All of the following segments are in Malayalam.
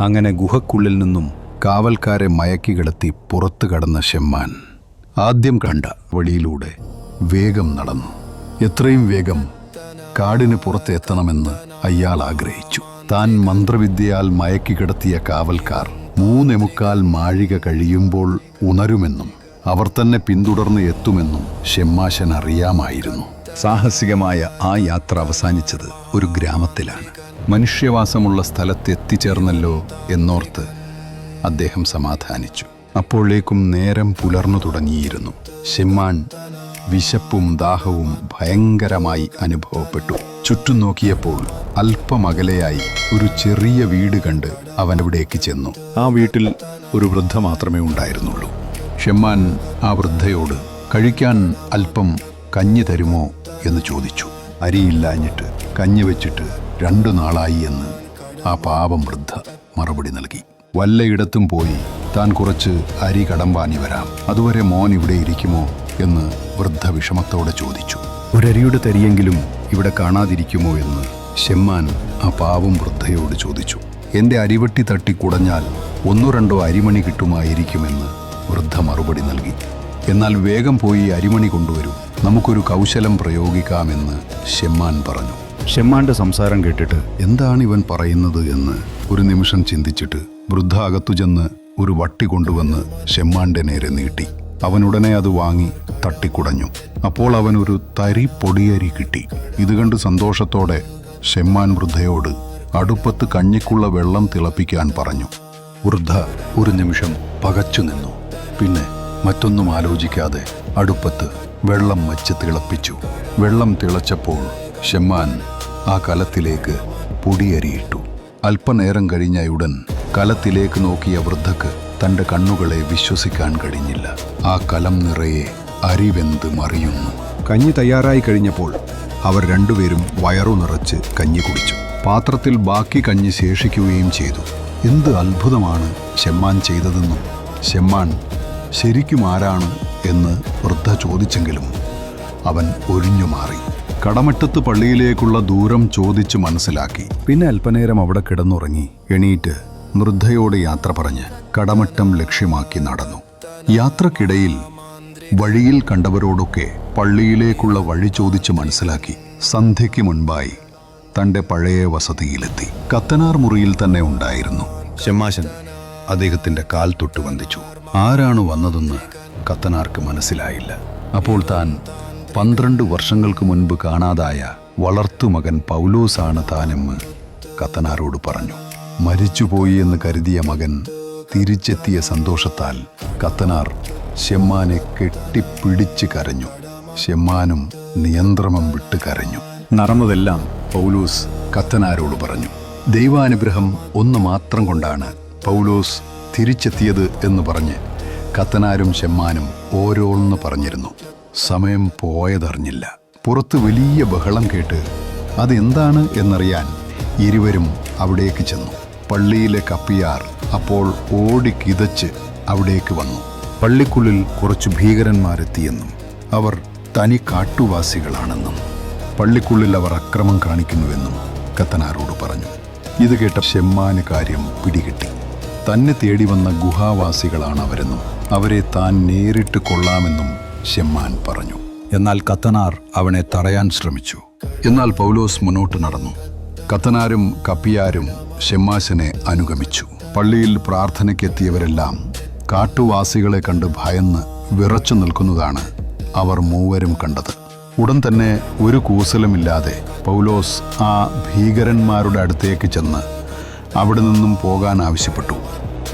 അങ്ങനെ ഗുഹക്കുള്ളിൽ നിന്നും കാവൽക്കാരെ മയക്കി കിടത്തി പുറത്തു കടന്ന ഷെമ്മാൻ ആദ്യം കണ്ട വഴിയിലൂടെ വേഗം നടന്നു. എത്രയും വേഗം കാടിന് പുറത്ത് എത്തണമെന്ന് അയാൾ ആഗ്രഹിച്ചു. താൻ മന്ത്രവിദ്യയാൽ മയക്കി കിടത്തിയ കാവൽക്കാർ മൂന്നെമുക്കാൽ മാഴിക കഴിയുമ്പോൾ ഉണരുമെന്നും അവർ തന്നെ പിന്തുടർന്ന് എത്തുമെന്നും ഷെമ്മാശൻ അറിയാമായിരുന്നു. സാഹസികമായ ആ യാത്ര അവസാനിച്ചത് ഒരു ഗ്രാമത്തിലാണ്. മനുഷ്യവാസമുള്ള സ്ഥലത്ത് എത്തിച്ചേർന്നല്ലോ എന്നോർത്ത് അദ്ദേഹം സമാധാനിച്ചു. അപ്പോഴേക്കും നേരം പുലർന്നു തുടങ്ങിയിരുന്നു. ഷെമ്മാൻ വിശപ്പും ദാഹവും ഭയങ്കരമായി അനുഭവപ്പെട്ടു. ചുറ്റും നോക്കിയപ്പോൾ അല്പമകലെയായി ഒരു ചെറിയ വീട് കണ്ട് അവൻ അവിടേക്ക് ചെന്നു. ആ വീട്ടിൽ ഒരു വൃദ്ധ മാത്രമേ ഉണ്ടായിരുന്നുള്ളൂ. ഷെമ്മാൻ ആ വൃദ്ധയോട് കഴിക്കാൻ അല്പം കഞ്ഞി തരുമോ? എന്ന് ചോദിച്ചു. അരിയില്ലാഞ്ഞിട്ട് കഞ്ഞി വെച്ചിട്ട് രണ്ടു നാളായി എന്ന് ആ പാപം വൃദ്ധ മറുപടി നൽകി. വല്ലയിടത്തും പോയി താൻ കുറച്ച് അരി കടം വാങ്ങി വരാം. അതുവരെ മോൻ ഇവിടെ ഇരിക്കുമോ എന്ന് വൃദ്ധ വിഷമത്തോടെ ചോദിച്ചു. ഒരരിയുടെ തരിയെങ്കിലും ഇവിടെ കാണാതിരിക്കുമോ എന്ന് ഷെമ്മാൻ ആ പാവം വൃദ്ധയോട് ചോദിച്ചു. എന്റെ അരിവെട്ടി തട്ടി കുടഞ്ഞാൽ ഒന്നോ രണ്ടോ അരിമണി കിട്ടുമായിരിക്കുമെന്ന് വൃദ്ധ മറുപടി നൽകി. എന്നാൽ വേഗം പോയി അരിമണി കൊണ്ടുവരൂ. നമുക്കൊരു കൗശലം പ്രയോഗിക്കാമെന്ന് ഷെമ്മാൻ പറഞ്ഞു. ഷെമ്മാന്റെ സംസാരം കേട്ടിട്ട് എന്താണ് ഇവൻ പറയുന്നത് എന്ന് ഒരു നിമിഷം ചിന്തിച്ചിട്ട് വൃദ്ധ അകത്തു ചെന്ന് ഒരു വട്ടി കൊണ്ടുവന്ന് ഷെമ്മാന്റെ നേരെ നീട്ടി. അവനുടനെ അത് വാങ്ങി തട്ടിക്കുടഞ്ഞു. അപ്പോൾ അവൻ ഒരു തരി പൊടിയരി കിട്ടി. ഇത് കണ്ട് സന്തോഷത്തോടെ ഷെമ്മാൻ വൃദ്ധയോട് അടുപ്പത്ത് കഞ്ഞിക്കുള്ള വെള്ളം തിളപ്പിക്കാൻ പറഞ്ഞു. വൃദ്ധ ഒരു നിമിഷം പകച്ചു നിന്നു. പിന്നെ മറ്റൊന്നും ആലോചിക്കാതെ അടുപ്പത്ത് വെള്ളം വച്ച് തിളപ്പിച്ചു. വെള്ളം തിളച്ചപ്പോൾ ഷെമ്മാൻ ആ കലത്തിലേക്ക് പൊടിയരിയിട്ടു. അല്പനേരം കഴിഞ്ഞയുടൻ കലത്തിലേക്ക് നോക്കിയ വൃദ്ധക്ക് തന്റെ കണ്ണുകളെ വിശ്വസിക്കാൻ കഴിഞ്ഞില്ല. ആ കലം നിറയെ അരിവെന്ത് മറിയുന്നു. കഞ്ഞി തയ്യാറായി കഴിഞ്ഞപ്പോൾ അവർ രണ്ടുപേരും വയറു നിറച്ച് കഞ്ഞി കുടിച്ചു. പാത്രത്തിൽ ബാക്കി കഞ്ഞി ശേഷിക്കുകയും ചെയ്തു. എന്ത് അത്ഭുതമാണ് ഷെമ്മാൻ ചെയ്തതെന്നും ഷെമ്മാൻ ശരിക്കും ആരാണ് എന്ന് വൃദ്ധ ചോദിച്ചെങ്കിലും അവൻ ഒഴിഞ്ഞു മാറി. കടമറ്റത്ത് പള്ളിയിലേക്കുള്ള ദൂരം ചോദിച്ചു മനസ്സിലാക്കി. പിന്നെ അല്പനേരം അവിടെ കിടന്നുറങ്ങി എണീറ്റ് വൃദ്ധയോട് യാത്ര പറഞ്ഞ് കടമറ്റം ലക്ഷ്യമാക്കി നടന്നു. യാത്രക്കിടയിൽ വഴിയിൽ കണ്ടവരോടൊക്കെ പള്ളിയിലേക്കുള്ള വഴി ചോദിച്ച് മനസ്സിലാക്കി സന്ധ്യയ്ക്ക് മുൻപായി തന്റെ പഴയ വസതിയിലെത്തി. കത്തനാർ മുറിയിൽ തന്നെ ഉണ്ടായിരുന്നു. ഷെമാശൻ അദ്ദേഹത്തിന്റെ കാൽ തൊട്ട് വന്ദിച്ചു. ആരാണ് വന്നതെന്ന് കത്തനാർക്ക് മനസ്സിലായില്ല. അപ്പോൾ താൻ പന്ത്രണ്ട് വർഷങ്ങൾക്ക് മുൻപ് കാണാതായ വളർത്തുമകൻ പൗലോസാണ് താനെന്ന് കത്തനാരോട് പറഞ്ഞു. മരിച്ചുപോയി എന്ന് കരുതിയ മകൻ തിരിച്ചെത്തിയ സന്തോഷത്താൽ കത്തനാർ ഷെമ്മാനെ കെട്ടിപ്പിടിച്ച് കരഞ്ഞു. ഷെമ്മാനും നിയന്ത്രണം വിട്ട് കരഞ്ഞു. നടന്നതെല്ലാം പൗലോസ് കത്തനാരോട് പറഞ്ഞു. ദൈവാനുഗ്രഹം ഒന്ന് മാത്രം കൊണ്ടാണ് പൗലോസ് തിരിച്ചെത്തിയത് എന്ന് പറഞ്ഞ് കത്തനാരും ചെമ്മാനും ഓരോന്ന് പറഞ്ഞിരുന്നു. സമയം പോയതറിഞ്ഞില്ല. പുറത്ത് വലിയ ബഹളം കേട്ട് അതെന്താണ് എന്നറിയാൻ ഇരുവരും അവിടേക്ക് ചെന്നു. പള്ളിയിലെ കപ്പിയാർ അപ്പോൾ ഓടി കിതച്ച് അവിടേക്ക് വന്നു. പള്ളിക്കുള്ളിൽ കുറച്ച് ഭീകരന്മാരെത്തിയെന്നും അവർ തനി കാട്ടുവാസികളാണെന്നും പള്ളിക്കുള്ളിൽ അവർ അക്രമം കാണിക്കുന്നുവെന്നും കത്തനാരോട് പറഞ്ഞു. ഇത് കേട്ട ഷെമ്മാന് കാര്യം പിടികിട്ടി. തന്നെ തേടി വന്ന ഗുഹാവാസികളാണ് അവരെന്നും അവരെ താൻ നേരിട്ട് കൊള്ളാമെന്നും ഷെമ്മാൻ പറഞ്ഞു. എന്നാൽ കത്തനാർ അവനെ തടയാൻ ശ്രമിച്ചു. എന്നാൽ പൗലോസ് മുന്നോട്ട് നടന്നു. കത്തനാരും കപ്പിയാരും ഷെമ്മാശനെ അനുഗമിച്ചു. പള്ളിയിൽ പ്രാർത്ഥനയ്ക്കെത്തിയവരെല്ലാം കാട്ടുവാസികളെ കണ്ട് ഭയന്ന് വിറച്ചു നിൽക്കുന്നതാണ് അവർ മൂവരും കണ്ടത്. ഉടൻ തന്നെ ഒരു കൂസലമില്ലാതെ പൗലോസ് ആ ഭീകരന്മാരുടെ അടുത്തേക്ക് ചെന്ന് അവിടെ നിന്നും പോകാൻ ആവശ്യപ്പെട്ടു.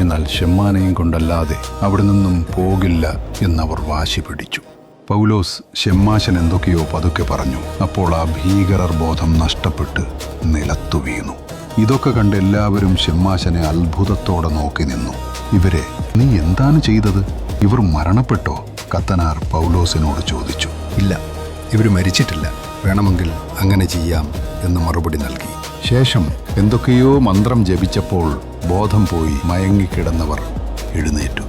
എന്നാൽ ഷെമ്മാനെയും കൊണ്ടല്ലാതെ അവിടെ നിന്നും പോകില്ല എന്നവർ വാശി പിടിച്ചു. പൗലോസ് ഷെമ്മാശൻ എന്തൊക്കെയോ പതുക്കെ പറഞ്ഞു. അപ്പോൾ ആ ഭീകരർ ബോധം നഷ്ടപ്പെട്ട് നിലത്തു വീണു. ഇതൊക്കെ കണ്ട് എല്ലാവരും ഷെമ്മാശനെ അത്ഭുതത്തോടെ നോക്കി നിന്നു. ഇവരെ നീ എന്താണ് ചെയ്തത്? ഇവർ മരണപ്പെട്ടോ? കത്തനാർ പൗലോസിനോട് ചോദിച്ചു. ഇല്ല ഇവർ മരിച്ചിട്ടില്ല. വേണമെങ്കിൽ അങ്ങനെ ചെയ്യാം എന്ന് മറുപടി നൽകി. ശേഷം എന്തൊക്കെയോ മന്ത്രം ജപിച്ചപ്പോൾ ബോധം പോയി മയങ്ങിക്കിടന്നവർ എഴുന്നേറ്റു.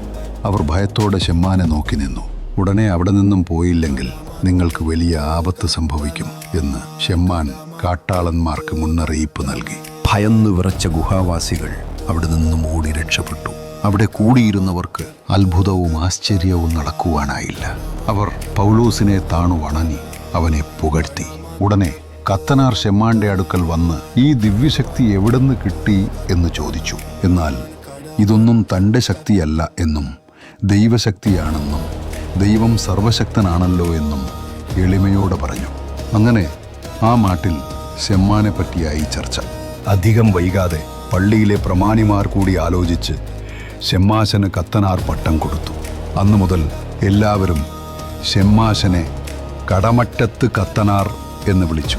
അവർ ഭയത്തോടെ ഷെമ്മാനെ നോക്കി നിന്നു. ഉടനെ അവിടെ നിന്നും പോയില്ലെങ്കിൽ നിങ്ങൾക്ക് വലിയ ആപത്ത് സംഭവിക്കും എന്ന് ഷെമ്മാൻ കാട്ടാളന്മാർക്ക് മുന്നറിയിപ്പ് നൽകി. ഭയന്നു വിറച്ച ഗുഹാവാസികൾ അവിടെ നിന്നും ഓടി രക്ഷപ്പെട്ടു. അവിടെ കൂടിയിരുന്നവർക്ക് അത്ഭുതവും ആശ്ചര്യവും നടക്കുവാനായില്ല. അവർ പൗലോസിനെ താണു വണങ്ങി അവനെ പുകഴ്ത്തി. ഉടനെ കത്തനാർ ഷെമ്മാന്റെ അടുക്കൽ വന്ന് ഈ ദിവ്യശക്തി എവിടുന്ന് കിട്ടി എന്ന് ചോദിച്ചു. എന്നാൽ ഇതൊന്നും തന്റെ ശക്തിയല്ല എന്നും ദൈവശക്തിയാണെന്നും ദൈവം സർവശക്തനാണല്ലോ എന്നും എളിമയോടെ പറഞ്ഞു. അങ്ങനെ ആ മാട്ടിൽ ഷെമ്മാനെ പറ്റിയായി ചർച്ച. അധികം വൈകാതെ പള്ളിയിലെ പ്രമാണിമാർ കൂടി ആലോചിച്ച് ഷെമ്മാശന് കത്തനാർ പട്ടം കൊടുത്തു. അന്നു മുതൽ എല്ലാവരും ഷെമ്മാശനെ കടമറ്റത്ത് കത്തനാർ എന്ന് വിളിച്ചു.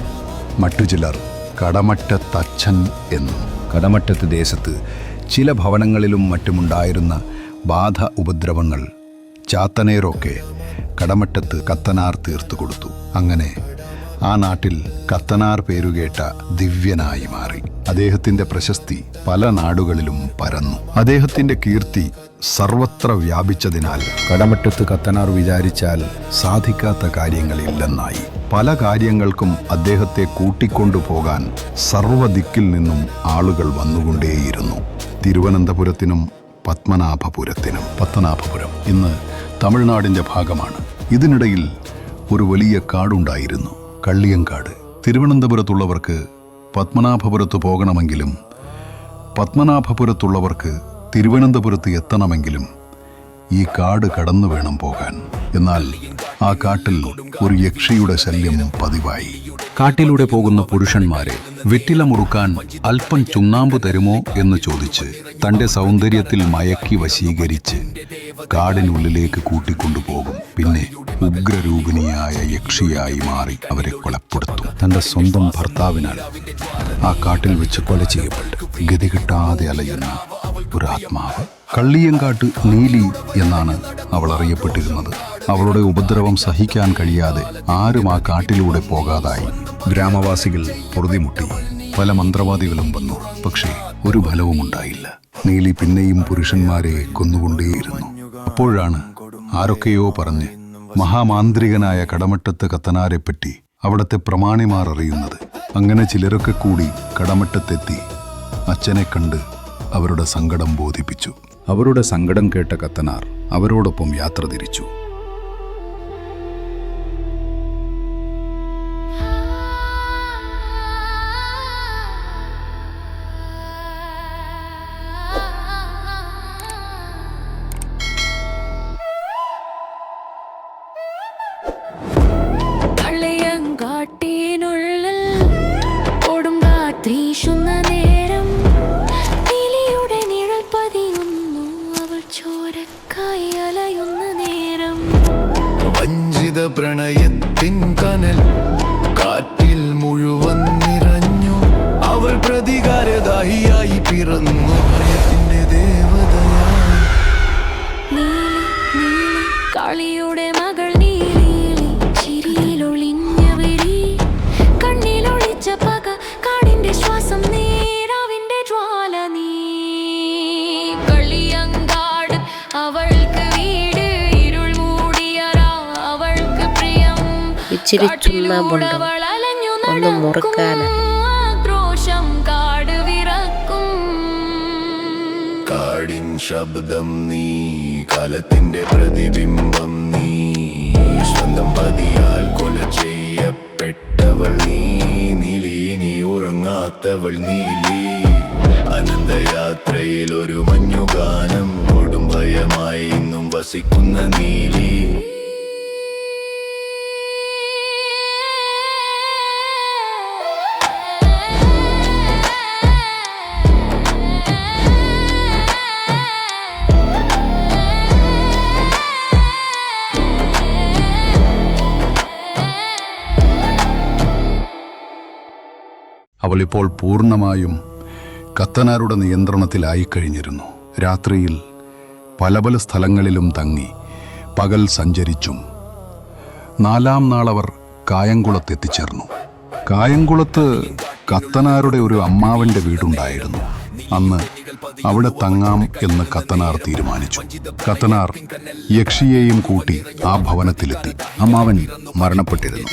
മറ്റു ചിലർ കടമറ്റത്തച്ഛൻ എന്നു. കടമറ്റത്ത് ദേശത്ത് ചില ഭവനങ്ങളിലും മറ്റുമുണ്ടായിരുന്ന ബാധ ഉപദ്രവങ്ങൾ ചാത്തനേരൊക്കെ കടമറ്റത്ത് കത്തനാർ തീർത്തു കൊടുത്തു. അങ്ങനെ ആ നാട്ടിൽ കത്തനാർ പേരുകേട്ട ദിവ്യനായി മാറി. അദ്ദേഹത്തിന്റെ പ്രശസ്തി പല നാടുകളിലും പരന്നു. അദ്ദേഹത്തിന്റെ കീർത്തി സർവത്ര വ്യാപിച്ചതിനാൽ കടമറ്റത്ത് കത്തനാർ വിചാരിച്ചാൽ സാധിക്കാത്ത കാര്യങ്ങളില്ലെന്നായി. പല കാര്യങ്ങൾക്കും അദ്ദേഹത്തെ കൂട്ടിക്കൊണ്ടുപോകാൻ സർവദിക്കിൽ നിന്നും ആളുകൾ വന്നുകൊണ്ടേയിരുന്നു. തിരുവനന്തപുരത്തിനും പത്മനാഭപുരത്തിനും. പത്മനാഭപുരം ഇന്ന് തമിഴ്നാടിന്റെ ഭാഗമാണ്. ഇതിനിടയിൽ ഒരു വലിയ കാടുണ്ടായിരുന്നു. കള്ളിയങ്കാട്. തിരുവനന്തപുരത്തുള്ളവർക്ക് പത്മനാഭപുരത്ത് പോകണമെങ്കിലും പത്മനാഭപുരത്തുള്ളവർക്ക് തിരുവനന്തപുരത്ത് എത്തണമെങ്കിലും ഈ കാട് കടന്നു വേണം പോകാൻ. എന്നാൽ ആ കാട്ടിൽ ഒരു യക്ഷിയുടെ ശല്യം പതിവായി. കാട്ടിലൂടെ പോകുന്ന പുരുഷന്മാരെ വെറ്റില മുറുക്കാൻ അല്പം ചുണ്ണാമ്പ് തരുമോ എന്ന് ചോദിച്ച് തന്റെ സൗന്ദര്യത്തിൽ മയക്കി വശീകരിച്ച് കാടിനുള്ളിലേക്ക് കൂട്ടിക്കൊണ്ടുപോകും. പിന്നെ ഉഗ്രരൂപിണിയായ യക്ഷിയായി മാറി അവരെ കൊലപ്പെടുത്തും. തന്റെ സ്വന്തം ഭർത്താവിനാൽ ആ കാട്ടിൽ വെച്ച് കൊല ചെയ്യപ്പെട്ട് ഗതി കിട്ടാതെ അലയുന്ന ഒരു ആത്മാവ്. കള്ളിയങ്കാട്ട് നീലി എന്നാണ് അവൾ അറിയപ്പെട്ടിരുന്നത്. അവളുടെ ഉപദ്രവം സഹിക്കാൻ കഴിയാതെ ആരും ആ കാട്ടിലൂടെ പോകാതായി. ഗ്രാമവാസികൾ പൊറുതിമുട്ടി പല മന്ത്രവാദികളും വന്നു. പക്ഷേ ഒരു ഫലവും ഉണ്ടായില്ല. നീലി പിന്നെയും പുരുഷന്മാരെ കൊന്നുകൊണ്ടേയിരുന്നു. അപ്പോഴാണ് ആരൊക്കെയോ പറഞ്ഞ് മഹാമാന്ത്രികനായ കടമട്ടത്ത് കത്തനാരെപ്പറ്റി അവിടത്തെ പ്രമാണിമാർ അറിയുന്നത്. അങ്ങനെ ചിലരൊക്കെ കൂടി കടമട്ടത്തെത്തി അച്ഛനെ കണ്ട് അവരുടെ സങ്കടം ബോധിപ്പിച്ചു. അവരുടെ സങ്കടം കേട്ട കത്തനാർ അവരോടൊപ്പം യാത്ര തിരിച്ചു. പ്രണയത്തിൻ കനൽ കാറ്റിൽ മുഴുവൻ നിറഞ്ഞു. അവൾ പ്രതികാരദാഹിയായി പിറന്നു. ഭയത്തിന്റെ ദേവതയായി. നീലി ഇച്ചിരി ചുണ്ണാമ്പുണ്ടോ? ഒന്ന് വിറക്കും. കാടിൻ ശബ്ദം നീ കാലത്തിന്റെ പ്രതിബിംബം നീ സ്വന്തം പതിയാൽ കൊല ചെയ്യപ്പെട്ടവൾ നീ നീലി നീ ഉറങ്ങാത്തവൾ നീലി. അനന്തയാത്രയിൽ ഒരു മഞ്ഞുഗാനം കൊടും ഭയമായി ഇന്നും വസിക്കുന്ന നീലി. അവൾ ഇപ്പോൾ പൂർണമായും കത്തനാരുടെ നിയന്ത്രണത്തിലായി കഴിഞ്ഞിരുന്നു രാത്രിയിൽ പല പല സ്ഥലങ്ങളിലും തങ്ങി പകൽ സഞ്ചരിച്ചും നാലാം നാളവർ കായംകുളത്ത് എത്തിച്ചേർന്നു. കായംകുളത്ത് കത്തനാരുടെ ഒരു അമ്മാവന്റെ വീടുണ്ടായിരുന്നു. അന്ന് അവിടെ തങ്ങാം എന്ന് കത്തനാർ തീരുമാനിച്ചു. കത്തനാർ യക്ഷിയെയും കൂട്ടി ആ ഭവനത്തിലെത്തി. അമ്മാവൻ മരണപ്പെട്ടിരുന്നു.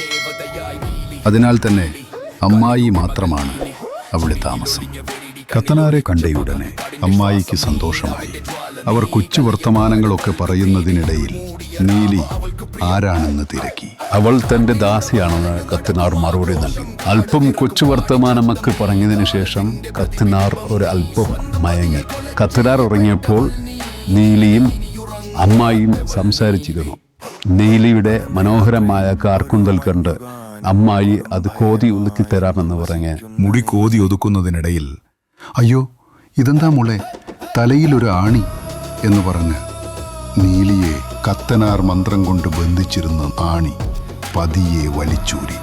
അതിനാൽ തന്നെ അമ്മായി മാത്രമാണ് അവിടെ താമസം. കത്തനാരെ കണ്ടയുടനെ അമ്മായിക്ക് സന്തോഷമായി. അവർ കൊച്ചു വർത്തമാനങ്ങളൊക്കെ പറയുന്നതിനിടയിൽ നീലി ആരാണെന്ന് തിരക്കി. അവൾ തന്റെ ദാസിയാണെന്ന് കത്തനാർ മറുപടി നൽകി. അല്പം കൊച്ചു വർത്തമാനമൊക്കെ പറഞ്ഞതിന് ശേഷം കത്തനാർ ഒരു അല്പം മയങ്ങി. കത്തനാർ ഉറങ്ങിയപ്പോൾ നീലിയും അമ്മായിയും സംസാരിച്ചിരുന്നു. നീലിയുടെ മനോഹരമായ കാർക്കുന്തൽ കണ്ട് അമ്മായി അത് കോതി ഒതുക്കി തരാമെന്ന് പറഞ്ഞ് മുടി കോതി ഒതുക്കുന്നതിനിടയിൽ അയ്യോ ഇതെന്താ മുളെ? തലയിലൊരു ആണി എന്ന് പറഞ്ഞ് നീലിയെ കത്തനാർ മന്ത്രം കൊണ്ട് ബന്ധിച്ചിരുന്ന ആണി പതിയെ വലിച്ചൂരി.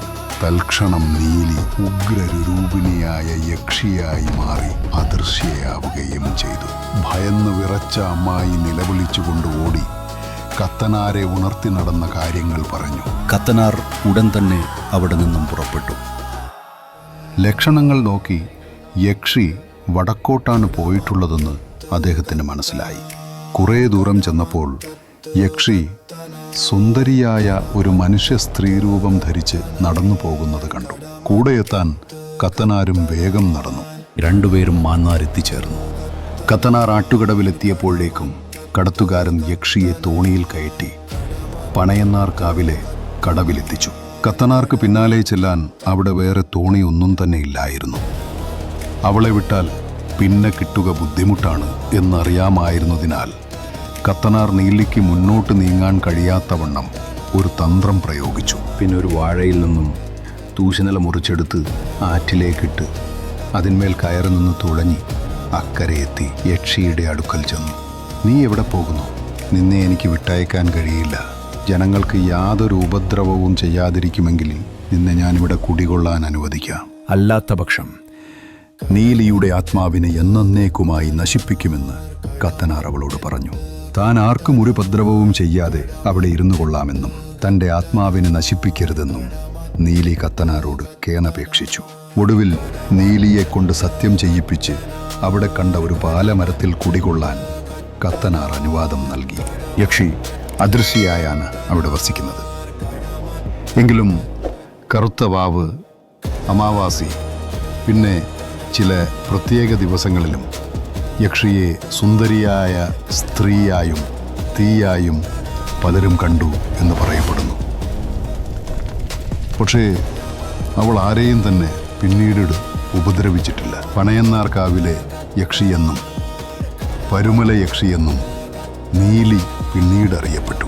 തൽക്ഷണം നീലി ഉഗ്രരൂപിണിയായ യക്ഷിയായി മാറി അദൃശ്യയാവുകയും ചെയ്തു. ഭയന്ന് വിറച്ച അമ്മായി നിലവിളിച്ചുകൊണ്ട് ഓടി കത്തനാരെ ഉണർത്തി നടന്ന കാര്യങ്ങൾ പറഞ്ഞു. കത്തനാർ ഉടൻ തന്നെ അവിടെ നിന്നും പുറപ്പെട്ടു. ലക്ഷണങ്ങൾ നോക്കി യക്ഷി വടക്കോട്ടാണ് പോയിട്ടുള്ളതെന്ന് അദ്ദേഹത്തിന് മനസ്സിലായി. കുറേ ദൂരം ചെന്നപ്പോൾ യക്ഷി സുന്ദരിയായ ഒരു മനുഷ്യ സ്ത്രീരൂപം ധരിച്ച് നടന്നു പോകുന്നത് കണ്ടു. കൂടെ എത്താൻ കത്തനാരും വേഗം നടന്നു. രണ്ടുപേരും മാന്നാരെത്തിച്ചേർന്നു കത്തനാർ ആട്ടുകടവിലെത്തിയപ്പോഴേക്കും കടത്തുകാരൻ യക്ഷിയെ തോണിയിൽ കയറ്റി പണയന്നാർ കാവിലെ കടവിലെത്തിച്ചു. കത്തനാർക്ക് പിന്നാലെ ചെല്ലാൻ അവിടെ വേറെ തോണിയൊന്നും തന്നെ ഇല്ലായിരുന്നു. അവളെ വിട്ടാൽ പിന്നെ കിട്ടുക ബുദ്ധിമുട്ടാണ് എന്നറിയാമായിരുന്നതിനാൽ കത്തനാർ നീലിക്ക് മുന്നോട്ട് നീങ്ങാൻ കഴിയാത്തവണ്ണം ഒരു തന്ത്രം പ്രയോഗിച്ചു. പിന്നെ ഒരു വാഴയിൽ നിന്നും തൂശനില മുറിച്ചെടുത്ത് ആറ്റിലേക്കിട്ട് അതിന്മേൽ കയറി നിന്ന് അക്കരെ എത്തി യക്ഷിയുടെ അടുക്കൽ ചെന്നു. നീ എവിടെ പോകുന്നു? നിന്നെ എനിക്ക് വിട്ടയക്കാൻ കഴിയില്ല. ജനങ്ങൾക്ക് യാതൊരു ഉപദ്രവവും ചെയ്യാതിരിക്കുമെങ്കിൽ നിന്നെ ഞാനിവിടെ കുടികൊള്ളാൻ അനുവദിക്കാം. അല്ലാത്ത പക്ഷം നീലിയുടെ ആത്മാവിനെ എന്നേക്കുമായി നശിപ്പിക്കുമെന്ന് കത്തനാർ അവളോട് പറഞ്ഞു. താൻ ആർക്കും ഒരു ഉപദ്രവവും ചെയ്യാതെ അവിടെ ഇരുന്നു കൊള്ളാമെന്നും തന്റെ ആത്മാവിനെ നശിപ്പിക്കരുതെന്നും നീലി കത്തനാരോട് കേണപേക്ഷിച്ചു. ഒടുവിൽ നീലിയെ കൊണ്ട് സത്യം ചെയ്യിപ്പിച്ച് അവിടെ കണ്ട ഒരു പാലമരത്തിൽ കുടികൊള്ളാൻ കത്തനാർ അനുവാദം നൽകി. യക്ഷി അദൃശ്യയായാണ് അവിടെ വസിക്കുന്നത്. എങ്കിലും കറുത്ത വാവ് അമാവാസി പിന്നെ ചില പ്രത്യേക ദിവസങ്ങളിലും യക്ഷിയെ സുന്ദരിയായ സ്ത്രീയായും തീയായും പലരും കണ്ടു എന്ന് പറയപ്പെടുന്നു. പക്ഷേ അവൾ ആരെയും തന്നെ പിന്നീട് ഉപദ്രവിച്ചിട്ടില്ല. പണയന്നാർക്കാവിലെ യക്ഷിയെന്നും പരുമല യക്ഷിയെന്നും നീലി പിന്നീട് അറിയപ്പെട്ടു